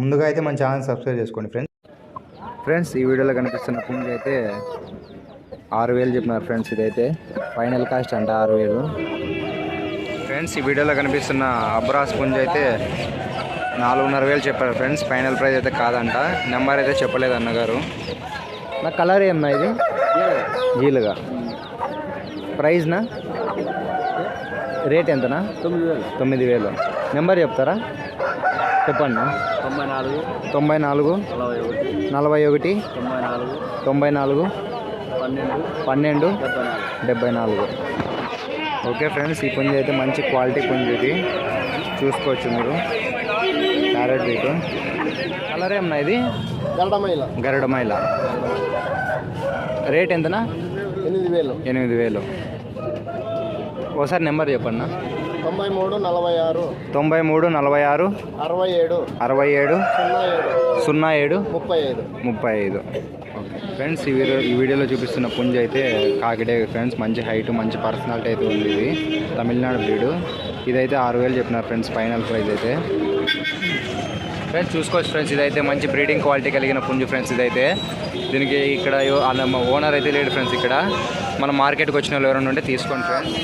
ముందుగా అయితే మన ఛానల్ సబ్స్క్రైబ్ చేసుకోండి ఫ్రెండ్స్. ఫ్రెండ్స్ ఈ వీడియోలో కనిపిస్తున్న పుంజు అయితే ఆరు వేలు చెప్పినారు ఫ్రెండ్స్ ఇదైతే. ఫైనల్ కాస్ట్ అంట ఆరు వేలు ఫ్రెండ్స్ ఈ వీడియోలో కనిపిస్తున్న అబ్రాస్ పుంజు అయితే నాలుగున్నర వేలు చెప్పారు ఫ్రెండ్స్. ఫైనల్ ప్రైస్ అయితే కాదంట. నెంబర్ అయితే చెప్పలేదు అన్నగారు. నా కలర్ ఏమన్నా ఇది? జీలుగా ప్రైజ్నా రేట్ ఎంతనా? తొమ్మిది వేలు. తొమ్మిది వేలు. నెంబర్ చెప్తారా? చెప్పండి. తొంభై నాలుగు. నలభై ఒకటి. తొంభై నాలుగు. పన్నెండు. పన్నెండు. డెబ్బై నాలుగు. ఓకే ఫ్రెండ్స్ ఈ పుంజు అయితే మంచి క్వాలిటీ పుంజు ఇది. చూసుకోవచ్చు మీరు. క్యారెట్ బీట్ కలర్ ఏమన్నా ఇది? గరడమైల గరుడ మైల రేట్ ఎంతనా? ఎనిమిది వేలు. ఎనిమిది వేలు. ఒకసారి నెంబర్ చెప్పన్నా. తొంభై మూడు నలభై ఆరు తొంభై మూడు నలభై ఆరు అరవై ఏడు అరవై ఏడు సున్నా ఏడు సున్నా ఏడు ముప్పై ఐదు. ముప్పై ఐదు. ఫ్రెండ్స్ ఈ వీడియో ఈ వీడియోలో చూపిస్తున్న పుంజ అయితే కాకిడే ఫ్రెండ్స్ మంచి హైట్ మంచి పర్సనాలిటీ అయితే ఉంది ఇది. తమిళనాడు బ్రీడు. ఇదైతే ఆరు వేలు చెప్పినారు ఫ్రెండ్స్ ఫైనల్ ప్రైస్ అయితే. ఫ్రెండ్స్ చూసుకోవచ్చు ఫ్రెండ్స్ ఇదైతే మంచి బ్రీడింగ్ క్వాలిటీ కలిగిన పుంజు ఫ్రెండ్స్ ఇదైతే. దీనికి ఇక్కడ ఓనర్ అయితే లేడు ఫ్రెండ్స్ ఇక్కడ. మన మార్కెట్కి వచ్చిన వాళ్ళు ఎవరైనా ఉంటే తీసుకోండి ఫ్రెండ్స్.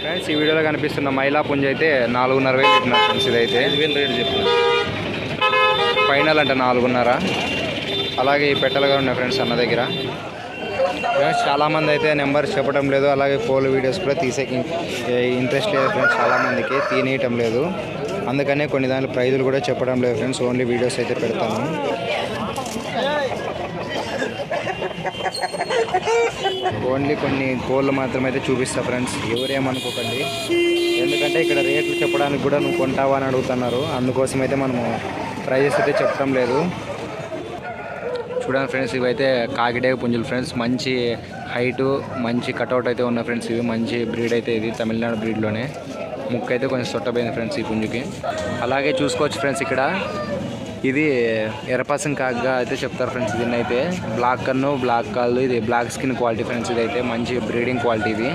ఫ్రెండ్స్ ఈ వీడియోలో కనిపిస్తున్న మైలా పుంజ అయితే నాలుగున్నర వేలు చెప్పినారు ఫ్రెండ్స్ ఇదైతే. వేలు రేటు చెప్పిన ఫైనల్ అంటే నాలుగున్నర. అలాగే ఈ పెట్టలుగా ఉన్నాయి ఫ్రెండ్స్ అన్న దగ్గర. ఫ్రెండ్స్ చాలామంది అయితే నెంబర్స్ చెప్పడం లేదు అలాగే ఫోన్ వీడియోస్ కూడా తీసే ఇంట్రెస్ట్ లేదు ఫ్రెండ్స్ చాలామందికి తీనేయటం లేదు. అందుకనే కొన్ని దాని ప్రైజులు కూడా చెప్పడం లేదు ఫ్రెండ్స్ ఓన్లీ వీడియోస్ అయితే పెడతాను. ఓన్లీ కొన్ని కోళ్ళు మాత్రమే అయితే చూపిస్తా ఫ్రెండ్స్ ఎవరేమనుకోకండి. ఎందుకంటే ఇక్కడ రేట్లు చెప్పడానికి కూడా నువ్వు కొంటావా అని అడుగుతున్నారు. అందుకోసం అయితే మనము ప్రైజెస్ అయితే చెప్పడం లేదు. చూడండి ఫ్రెండ్స్ ఇవైతే కాకిడేవి పుంజులు ఫ్రెండ్స్ మంచి హైటు మంచి కటౌట్ అయితే ఉన్న ఫ్రెండ్స్ ఇవి మంచి బ్రీడ్ అయితే ఇది తమిళనాడు బ్రీడ్లోనే ముక్క అయితే కొంచెం సొట్టపోయింది ఫ్రెండ్స్ ఈ పుంజుకి. అలాగే చూసుకోవచ్చు ఫ్రెండ్స్ ఇక్కడ. ఇది ఎర్రపాసం కాగ్గా అయితే చెప్తారు ఫ్రెండ్స్ దీన్ని అయితే బ్లాక్ కన్ను బ్లాక్ కాళ్ళు ఇది బ్లాక్ స్కిన్ క్వాలిటీ ఫ్రెండ్స్ ఇది అయితే మంచి బ్రీడింగ్ క్వాలిటీ ఇది.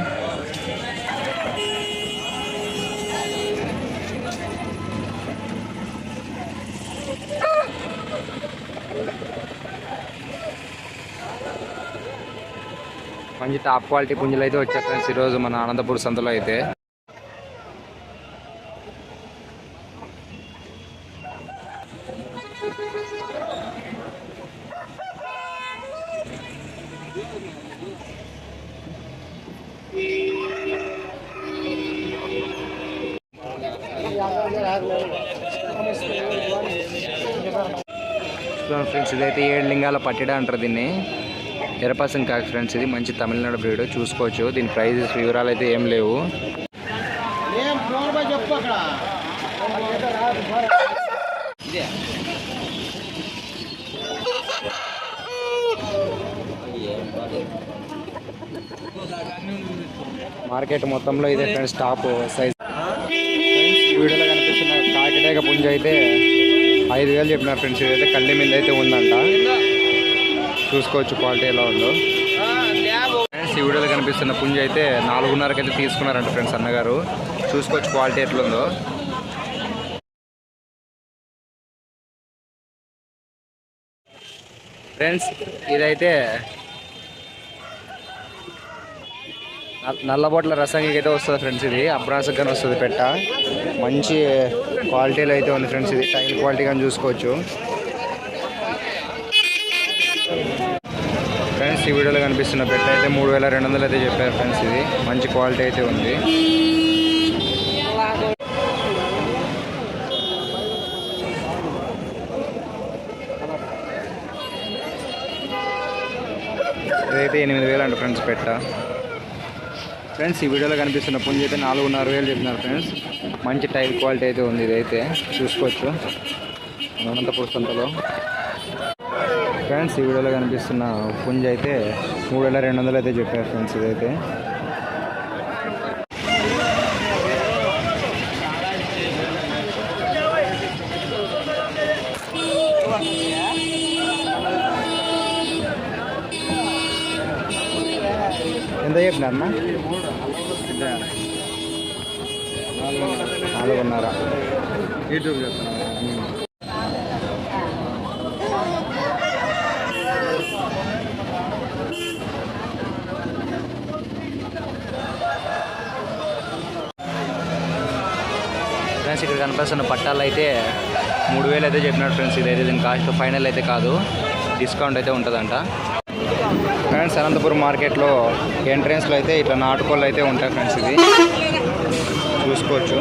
మంచి టాప్ క్వాలిటీ పుంజులు అయితే వచ్చాయి ఫ్రెండ్స్ ఈరోజు మన అనంతపూర్ సంతలో అయితే. ఫ్రెండ్స్ ఇదైతే ఏడు లింగాల పట్టిడ అంటారు దీన్ని. ఎరపాసం కాకి ఫ్రెండ్స్ ఇది మంచి తమిళనాడు బ్రీడ్ చూసుకోవచ్చు. దీని ప్రైజెస్ వివరాలు అయితే ఏం లేవు. మార్కెట్ మొత్తంలో ఇదే ఫ్రెండ్స్ టాప్ సైజ్. అయితే ఐదు వేలు చెప్పినారు ఫ్రెండ్స్ ఇదైతే కళ్ళి మీద అయితే ఉందంట. చూసుకోవచ్చు క్వాలిటీ ఎలా ఉందో. ఫ్రెండ్స్ ఈ వీడియోలో కనిపిస్తున్న పుంజ అయితే నాలుగున్నరకి అయితే తీసుకున్నారంట ఫ్రెండ్స్ అన్నగారు. చూసుకోవచ్చు క్వాలిటీ ఎట్లుందో. ఫ్రెండ్స్ ఇదైతే నల్లబొట్ల రసంగికి అయితే వస్తుంది ఫ్రెండ్స్ ఇది. అబ్రాసక్ కానీ వస్తుంది పెట్ట. మంచి క్వాలిటీలో అయితే ఉంది ఫ్రెండ్స్ ఇది. టైల్ క్వాలిటీ కానీ చూసుకోవచ్చు. ఫ్రెండ్స్ ఈ వీడియోలో కనిపిస్తున్న పెట్ట అయితే మూడు వేల రెండు వందలు అయితే చెప్పారు ఫ్రెండ్స్ ఇది. మంచి క్వాలిటీ అయితే ఉంది. ఇదైతే ఎనిమిది వేలు అండి ఫ్రెండ్స్ పెట్ట. ఫ్రెండ్స్ ఈ వీడియోలో కనిపిస్తున్న పుంజ అయితే నాలుగున్నర వేలు చెప్తున్నారు ఫ్రెండ్స్. మంచి టైల్ క్వాలిటీ అయితే ఉంది ఇదైతే. చూసుకోవచ్చు. అనంతపురం సంతలో. ఫ్రెండ్స్ ఈ వీడియోలో కనిపిస్తున్న పుంజ అయితే మూడు వేల రెండు వందలు అయితే చెప్పారు ఫ్రెండ్స్ ఇదైతే. ఎంత చెప్పినారన్నా? నాలుగున్నర. యూట్యూబ్ చెప్తాను ఫ్రెండ్స్ ఇక్కడ కనిపిస్తున్న పట్టాలు అయితే మూడు వేలు అయితే చెప్పినాడు ఫ్రెండ్స్. ఇదైతే దీని కాస్ట్ ఫైనల్ అయితే కాదు. డిస్కౌంట్ అయితే ఉంటుందంట. ఫ్రెండ్స్ అనంతపురం మార్కెట్లో ఎంట్రెన్స్లో అయితే ఇట్లా నాటుకోళ్ళు అయితే ఉంటాయి ఫ్రెండ్స్ ఇది. చూసుకోవచ్చు.